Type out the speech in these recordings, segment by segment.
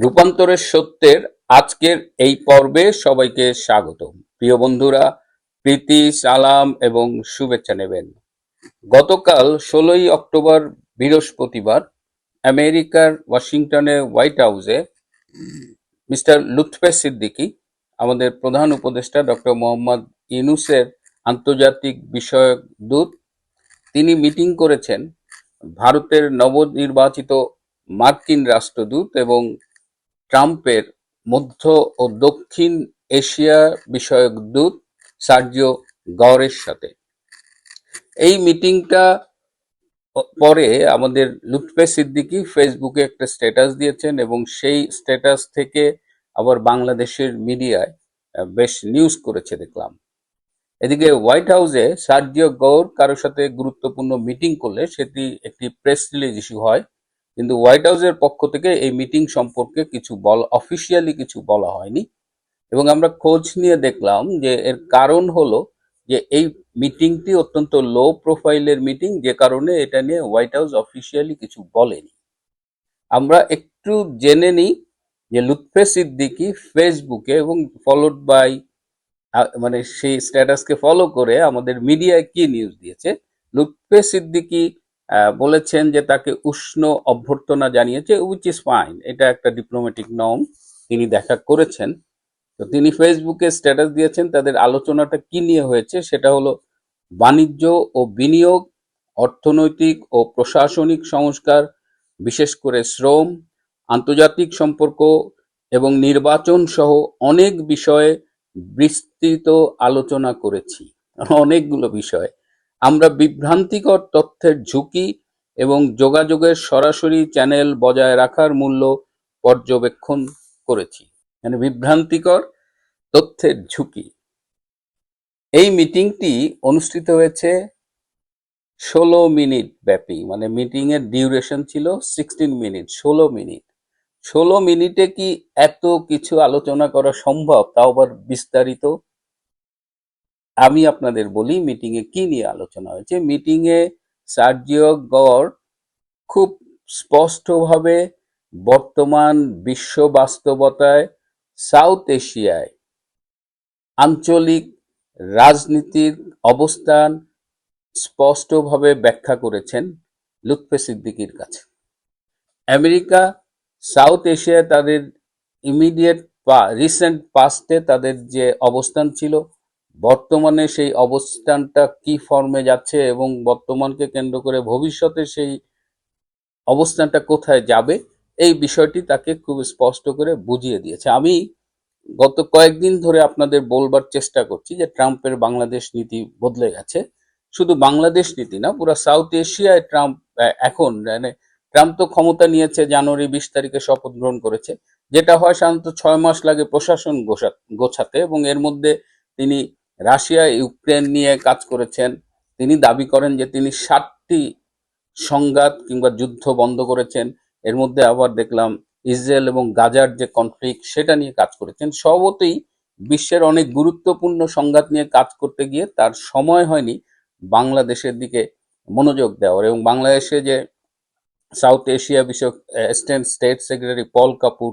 রূপান্তরের সত্যের আজকের এই পর্বে সবাইকে স্বাগত। প্রিয় বন্ধুরা, প্রীতি, সালাম এবং শুভেচ্ছা নেবেন। গতকাল ষোলোই অক্টোবর বৃহস্পতিবার আমেরিকার ওয়াশিংটনে হোয়াইট হাউসে মিস্টার লুৎফে সিদ্দিকি, আমাদের প্রধান উপদেষ্টা ডক্টর মোহাম্মদ ইউনুসের আন্তর্জাতিক বিষয়ক দূত, তিনি মিটিং করেছেন ভারতের নবনির্বাচিত মার্কিন রাষ্ট্রদূত এবং ট্রাম্পের মধ্য ও দক্ষিণ এশিয়া বিষয়ক দূত সার্জিও গওরের সাথে। এই মিটিংটা পরে আমাদের লুৎফে সিদ্দিকি ফেসবুকে একটা স্ট্যাটাস দিয়েছেন এবং সেই স্ট্যাটাস থেকে আবার বাংলাদেশের মিডিয়ায় বেশ নিউজ করেছে দেখলাম। এদিকে হোয়াইট হাউসে সার্জিও গৌর কারোর সাথে গুরুত্বপূর্ণ মিটিং করলে সেটি একটি প্রেস রিলিজ ইস্যু হয়। কিন্তু হোয়াইট হাউসের পক্ষ থেকে এই মিটিং সম্পর্কে কিছু বল অফিসিয়ালি কিছু বলা হয়নি। এবং আমরা খোঁজ নিয়ে দেখলাম যে এর কারণ হলো যে এই মিটিংটি অত্যন্ত লো প্রোফাইলের মিটিং, যে কারণে এটা নিয়ে হোয়াইট হাউস অফিসিয়ালি কিছু বলেনি। আমরা একটু জেনে নিই যে লুৎফে সিদ্দিকি ফেসবুকে এবং ফলোড বাই মানে সেই স্ট্যাটাসকে ফলো করে আমাদের মিডিয়ায় কি নিউজ দিয়েছে? লুৎফে সিদ্দিকি বলেছেন যে তাকে উষ্ণ অভ্যর্থনা জানিয়েছে উইচ ইজ ফাইন এটা একটা ডিপ্লোম্যাটিক নর্ম তিনি দেখা করেছেন। তো তিনি ফেসবুকে স্ট্যাটাস দিয়েছেন, তাদের আলোচনাটা কি নিয়ে হয়েছে, সেটা হলো বাণিজ্য ও বিনিয়োগ, অর্থনৈতিক ও প্রশাসনিক সংস্কার, বিশেষ করে শ্রম, আন্তর্জাতিক সম্পর্ক এবং নির্বাচন সহ অনেক বিষয়ে বিস্তৃত আলোচনা করেছি। অনেকগুলো বিষয়। আমরা বিভ্রান্তিকর তথ্যের ঝুঁকি এবং যোগাযোগের সরাসরি চ্যানেল বজায় রাখার মূল্য পর্যবেক্ষণ করেছি। মানে বিভ্রান্তিকর তথ্যের ঝুঁকি। এই মিটিংটি অনুষ্ঠিত হয়েছে ষোলো মিনিট ব্যাপী। মানে মিটিং এর ডিউরেশন ছিল সিক্সটিন মিনিট, ষোলো মিনিট। ষোলো মিনিটে কি এত কিছু আলোচনা করা সম্ভব? তাও আবার বিস্তারিত আমি আপনাদের বলি মিটিং এ কি নিয়ে আলোচনা হয়েছে? মিটিং এ সার্জিও গড় খুব স্পষ্টভাবে বর্তমান বিশ্ব বাস্তবতায় সাউথ এশিয়ায় আঞ্চলিক রাজনীতির অবস্থান স্পষ্টভাবে ব্যাখ্যা করেছেন লুৎফে সিদ্দিকির কাছে। আমেরিকা সাউথ এশিয়ায় তাদের ইমিডিয়েট বা রিসেন্ট পাস্টে তাদের যে অবস্থান ছিল বর্তমানে সেই অবস্থানটা কি ফর্মে যাচ্ছে এবং বর্তমানকে কেন্দ্র করে ভবিষ্যতে সেই অবস্থানটা কোথায় যাবে, এই বিষয়টি তাকে খুব স্পষ্ট করে বুঝিয়ে দিয়েছে। আমি গত কয়েকদিন ধরে আপনাদের বলবার চেষ্টা করছি যে ট্রাম্পের বাংলাদেশ নীতি বদলে গেছে। শুধু বাংলাদেশ নীতি না, পুরো সাউথ এশিয়ায় ট্রাম্প এখন মানে ট্রাম্প তো ক্ষমতা নিয়েছে জানুয়ারি বিশ তারিখে শপথ গ্রহণ করেছে, যেটা হয় সাধারণত ছয় মাস লাগে প্রশাসন গোছা- গোছাতে এবং এর মধ্যে তিনি রাশিয়া, ইউক্রেন নিয়ে কাজ করেছেন। তিনি দাবি করেন যে তিনি ষাটটি সংঘাত কিংবা যুদ্ধ বন্ধ করেছেন। এর মধ্যে আবার দেখলাম ইসরায়েল এবং গাজার যে কনফ্লিক্ট সেটা নিয়ে কাজ করেছেন। সবতেই বিশ্বের অনেক গুরুত্বপূর্ণ সংঘাত নিয়ে কাজ করতে গিয়ে তার সময় হয়নি বাংলাদেশের দিকে মনোযোগ দেওয়ার। এবং বাংলাদেশে যে সাউথ এশিয়া বিষয়ক assistant state secretary Paul Kapur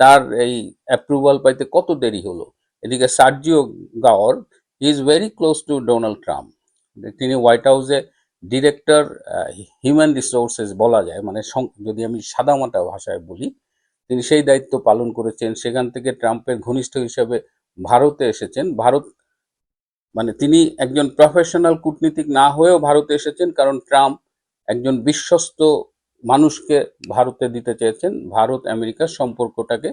তার এই অ্যাপ্রুভাল পাইতে কত দেরি হলো? এদিকে Sergio Gor is very close to Donald Trump তিনি হোয়াইট হাউসে ডিরেক্টর হিউম্যান রিসোর্সেস বলা যায় মানে যদি আমি সাদামাটা ভাষায় বলি, তিনি সেই দায়িত্ব পালন করেছেন। সেখান থেকে ট্রাম্পের ঘনিষ্ঠ হিসেবে ভারতে এসেছেন। ভারত মানে তিনি একজন প্রফেশনাল কূটনীতিক না হয়েও ভারতে এসেছেন, কারণ ট্রাম্প একজন বিশ্বস্ত মানুষকে ভারতে দিতে চেয়েছেন। ভারত, আমেরিকার সম্পর্কটাকে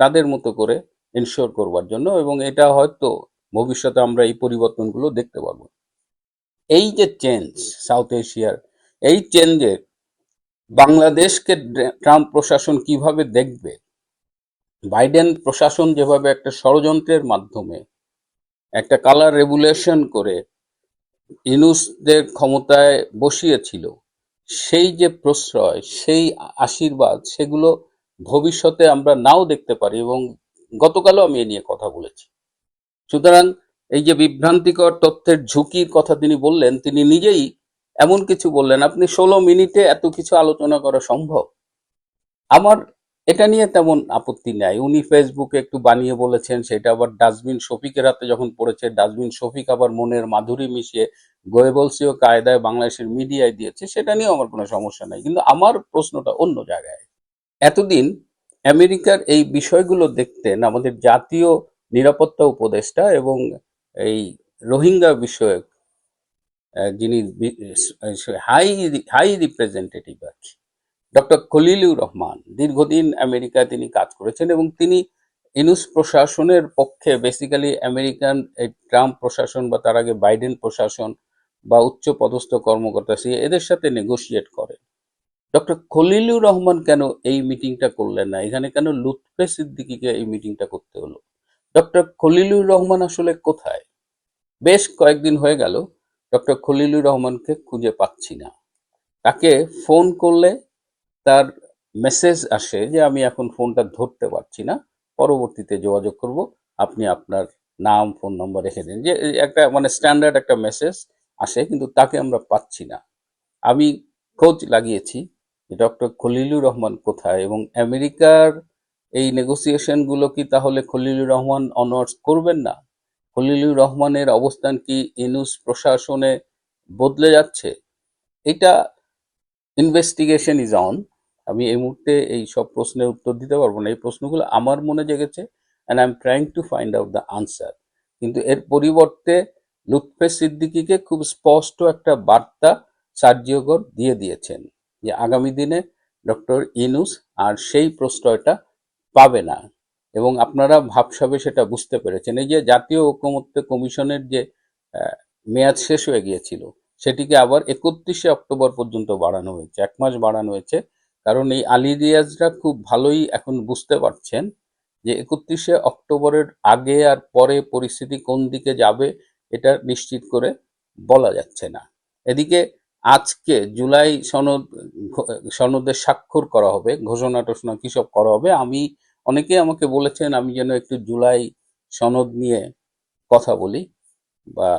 তাদের মতো করে এনশিওর করবার জন্য এবং এটা হয়তো ভবিষ্যতে আমরা এই পরিবর্তনগুলো দেখতে পাবো। এই যে চেঞ্জ সাউথ এশিয়ার এই চেঞ্জে বাংলাদেশকে ট্রাম্প প্রশাসন কীভাবে দেখবে? বাইডেন প্রশাসন যেভাবে একটা ষড়যন্ত্রের মাধ্যমে একটা কালার রেগুলেশন করে ইনুসদের ক্ষমতায় বসিয়েছিল সেই যে প্রশ্রয় সেই আশীর্বাদ সেগুলো ভবিষ্যতে আমরা নাও দেখতে পারি এবং গতকালও আমি এ নিয়ে কথা বলেছি। সুতরাং এই যে বিভ্রান্তিকর তথ্যের ঝুঁকির কথা তিনি বললেন, তিনি নিজেই এমন কিছু বললেন, আপনি ষোলো মিনিটে এত কিছু আলোচনা করা সম্ভব? আমার এটা নিয়ে তেমন আপত্তি নাই। উনি ফেসবুকে একটু বানিয়ে বলেছেন, সেটা আবার ডাস্টবিন শফিকের হাতে যখন পড়েছে, ডাস্টবিন শফিক আবার মনের মাধুরী মিশিয়ে গোয়েবলসীয় কায়দায় বাংলাদেশের মিডিয়ায় দিয়েছে, সেটা নিয়েও আমার কোনো সমস্যা নাই। কিন্তু আমার প্রশ্নটা অন্য জায়গায়। এতদিন আমেরিকার এই বিষয়গুলো দেখতেন, আমাদের জাতীয় নিরাপত্তা উপদেষ্টা এবং এই রোহিঙ্গা বিষয়ক যিনি হাই হাই রিপ্রেজেন্টেটিভ আর কি, ডক্টর খলিলুর রহমান। দীর্ঘদিন আমেরিকায় তিনি কাজ করেছেন এবং তিনি ইনুস প্রশাসনের পক্ষে বেসিক্যালি আমেরিকান এই ট্রাম্প প্রশাসন বা তার আগে বাইডেন প্রশাসন বা উচ্চ পদস্থ কর্মকর্তা সে, এদের সাথে নেগোশিয়েট করে ডক্টর খলিলুর রহমান কেন এই মিটিংটা করলেন না? এখানে কেন লুৎফে সিদ্দিকিকে এই মিটিংটা করতে হলো? ডক্টর খলিলুর রহমান আসলে কোথায়? বেশ কয়েকদিন হয়ে গেল, ডক্টর খলিলুর রহমানকে খুঁজে পাচ্ছি না। তাকে ফোন করলে তার মেসেজ আসে যে, আমি এখন ফোনটা ধরতে পারছি না, পরবর্তীতে যোগাযোগ করব। আপনি আপনার নাম, ফোন নম্বর রেখে দিন। যে, একটা মানে স্ট্যান্ডার্ড একটা মেসেজ আসে, কিন্তু তাকে আমরা পাচ্ছি না। আমি খোঁজ লাগিয়েছি ডক্টর খলিলুর রহমান কোথায়? এবং আমেরিকার এই নেগোসিয়েশনগুলো কি তাহলে খলিলুর রহমান অনার্স করবেন না? খলিলুর রহমানের অবস্থান কি ইনুস প্রশাসনে বদলে যাচ্ছে? এটা ইনভেস্টিগেশন ইজ অন আমি এই মুহূর্তে এই সব প্রশ্নের উত্তর দিতে পারব না। এই প্রশ্নগুলো আমার মনে জেগেছে and I am trying to find out the answer কিন্তু এর পরিবর্তে লুৎফে সিদ্দিকিকে খুব স্পষ্ট একটা বার্তা সার্জিওগর দিয়ে দিয়েছেন যে আগামী দিনে ডক্টর ইনুস আর সেই প্রশ্রয়টা পাবে না। এবং আপনারা ভাবসাবে সেটা বুঝতে পেরেছেন। এই যে জাতীয় ঐকমত্য কমিশনের যে মেয়াদ শেষ হয়ে গিয়েছিল, সেটিকে আবার একত্রিশে অক্টোবর পর্যন্ত বাড়ানো হয়েছে, এক মাস বাড়ানো হয়েছে। কারণ এই আলী রিয়াজরা খুব ভালোই এখন বুঝতে পারছেন যে একত্রিশে অক্টোবরের আগে আর পরে পরিস্থিতি কোন দিকে যাবে, এটা নিশ্চিত করে বলা যাচ্ছে না। এদিকে আজকে জুলাই সনদ ঘ- সনদে স্বাক্ষর করা হবে ঘোষণা টোষণা কিসব করা হবে, আমি অনেকে আমাকে বলেছেন, আমি যেন একটু জুলাই সনদ নিয়ে কথা বলি। বা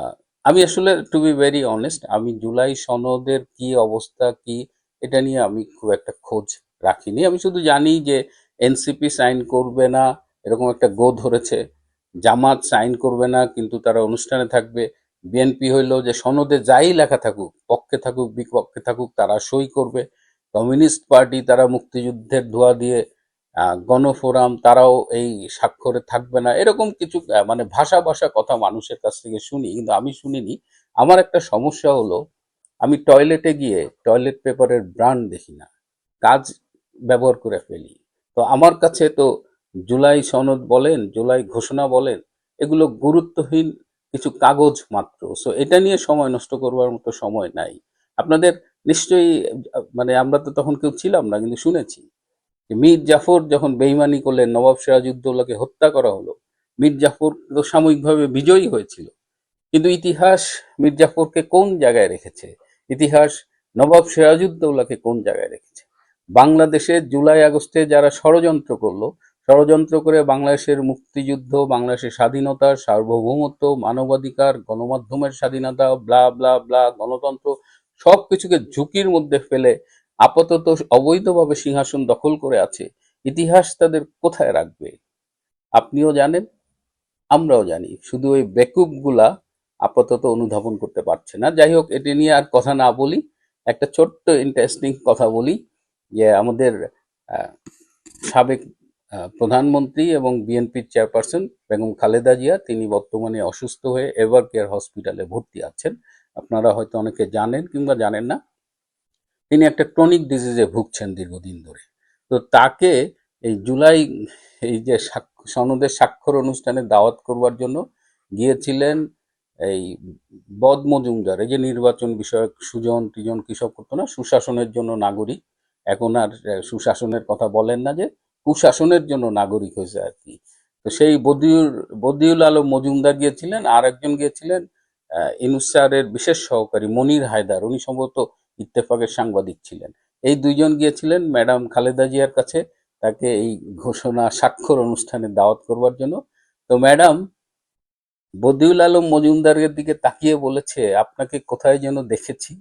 আমি আসলে টু বি ভেরি অনেস্ট আমি জুলাই সনদের কি অবস্থা, কি এটা নিয়ে আমি খুব একটা খোঁজ রাখিনি। আমি শুধু জানি যে এনসিপি সাইন করবে না, এরকম একটা গো ধরেছে। জামাত সাইন করবে না, কিন্তু তারা অনুষ্ঠানে থাকবে। বিএনপি হইল যে সনদে যাই লেখা থাকুক, পক্ষে থাকুক, বিপক্ষে থাকুক, তারা সই করবে। কমিউনিস্ট পার্টি তারা মুক্তিযুদ্ধের ধোয়া দিয়ে গণফোরাম, তারাও এই স্বাক্ষরে থাকবে না। এরকম কিছু মানে ভাষা ভাষা কথা মানুষের কাছ থেকে শুনি, কিন্তু আমি শুনিনি। আমার একটা সমস্যা হলো, আমি টয়লেটে গিয়ে টয়লেট পেপারের ব্র্যান্ড দেখি না, কাজ ব্যবহার করে ফেলি। তো আমার কাছে তো জুলাই সনদ বলেন, জুলাই ঘোষণা বলেন, এগুলো গুরুত্বহীন কিছু কাগজ মাত্র। সো এটা নিয়ে সময় নষ্ট করবার মতো সময় নাই। আপনাদের নিশ্চয়ই মানে আমরা তো তখন কেউ ছিলাম না, কিন্তু শুনেছি। মীর জাফর যখন বেইমানি করলেন, নবাব সিরাজউদ্দৌলাকে হত্যা করা হলো, মীর জাফর তো সাময়িকভাবে বিজয়ী হয়েছিল। কিন্তু ইতিহাস মীর জাফরকে কোন জায়গায় রেখেছে? ইতিহাস নবাব সিরাজউদ্দৌলাকে কোন জায়গায় রেখেছে? বাংলাদেশে জুলাই আগস্টে যারা ষড়যন্ত্র করল, ষড়যন্ত্র করে বাংলাদেশের মুক্তিযুদ্ধ, বাংলাদেশের স্বাধীনতা, সার্বভৌমত্ব, মানবাধিকার, গণমাধ্যমের স্বাধীনতা, ব্লা ব্লা ব্লা, গণতন্ত্র সব কিছুকে ঝুঁকির মধ্যে ফেলে আপাতত অবৈধভাবে সিংহাসন দখল করে আছে। ইতিহাস তাদের কোথায় রাখবে? আপনিও জানেন, আমরাও জানি। শুধু ওই বেকুবগুলা আপাতত অনুধাবন করতে পারছে না। যাই হোক, এটি নিয়ে আর কথা না বলি। একটা ছোট্ট ইন্টারেস্টিং কথা বলি যে আমাদের সাবেক প্রধানমন্ত্রী এবং বিএনপির চেয়ারপারসন বেগম খালেদা জিয়া, তিনি বর্তমানে অসুস্থ হয়ে এভার কেয়ার হসপিটালে ভর্তি আছেন। আপনারা হয়তো অনেকে জানেন কিংবা জানেন না। তিনি একটা ক্রনিক ডিজিজে ভুগছেন দীর্ঘদিন ধরে। তো তাকে এই জুলাই এই যে সনদের স্বাক্ষর অনুষ্ঠানে দাওয়াত করবার জন্য গিয়েছিলেন এই বদ মজুমদার। এই যে নির্বাচন বিষয়ক সুজন টিজন কিসব করতো না? সুশাসনের জন্য নাগরিক। এখন আর সুশাসনের কথা বলেন না যে কুশাসনের জন্য নাগরিক হয়েছে আর কি। তো সেই বদিউল বদিউল আলম মজুমদার গিয়েছিলেন আর একজন গিয়েছিলেন আহ, ইনুস বিশেষ সহকারী মনির হায়দার। উনি সম্ভবত ইত্তেফাকের সাংবাদিক ছিলেন। এই দুইজন গিয়েছিলেন ম্যাডাম খালেদা জিয়ার কাছে তাকে এই ঘোষণা, স্বাক্ষর অনুষ্ঠানে দাওয়াত করবার জন্য। তো ম্যাডাম, বদিউল আলম মজুমদারের দিকে তাকিয়ে বলেছে, আপনাকে কোথায় যেন দেখেছি।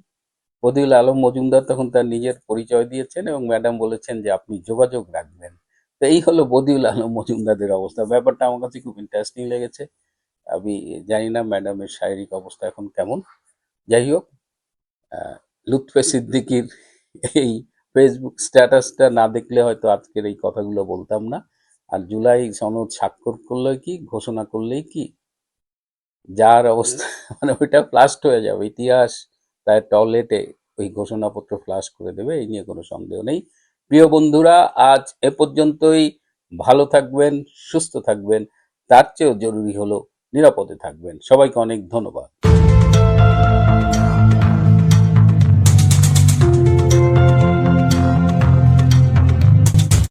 বদিউল আলম মজুমদার তখন তার নিজের পরিচয় দিয়েছেন এবং ম্যাডাম বলেছেন যে, আপনি যোগাযোগ রাখবেন। তো এই হলো বদিউল আলম মজুমদারের অবস্থা। ব্যাপারটা আমার কাছে খুব ইন্টারেস্টিং লেগেছে। আমি জানি না ম্যাডামের শারীরিক অবস্থা এখন কেমন। যাই হোক লুৎফে সিদ্দিকির এই ফেসবুক স্ট্যাটাসটা না দেখলে হয়তো আজকের এই কথাগুলো বলতাম না। আর জুলাই সনদ স্বাক্ষর করলে কি, ঘোষণা করলেই কি? যার অবস্থা মানে ওইটা ফ্লাস্ট হয়ে যাবে। ইতিহাস তার টয়লেটে ওই ঘোষণাপত্র ফ্লাশ করে দেবে, এই নিয়ে কোনো সন্দেহ নেই। প্রিয় বন্ধুরা, আজ এ পর্যন্তই। ভালো থাকবেন, সুস্থ থাকবেন। তার চেয়েও জরুরি হলো নিরাপদে থাকবেন। সবাইকে অনেক ধন্যবাদ।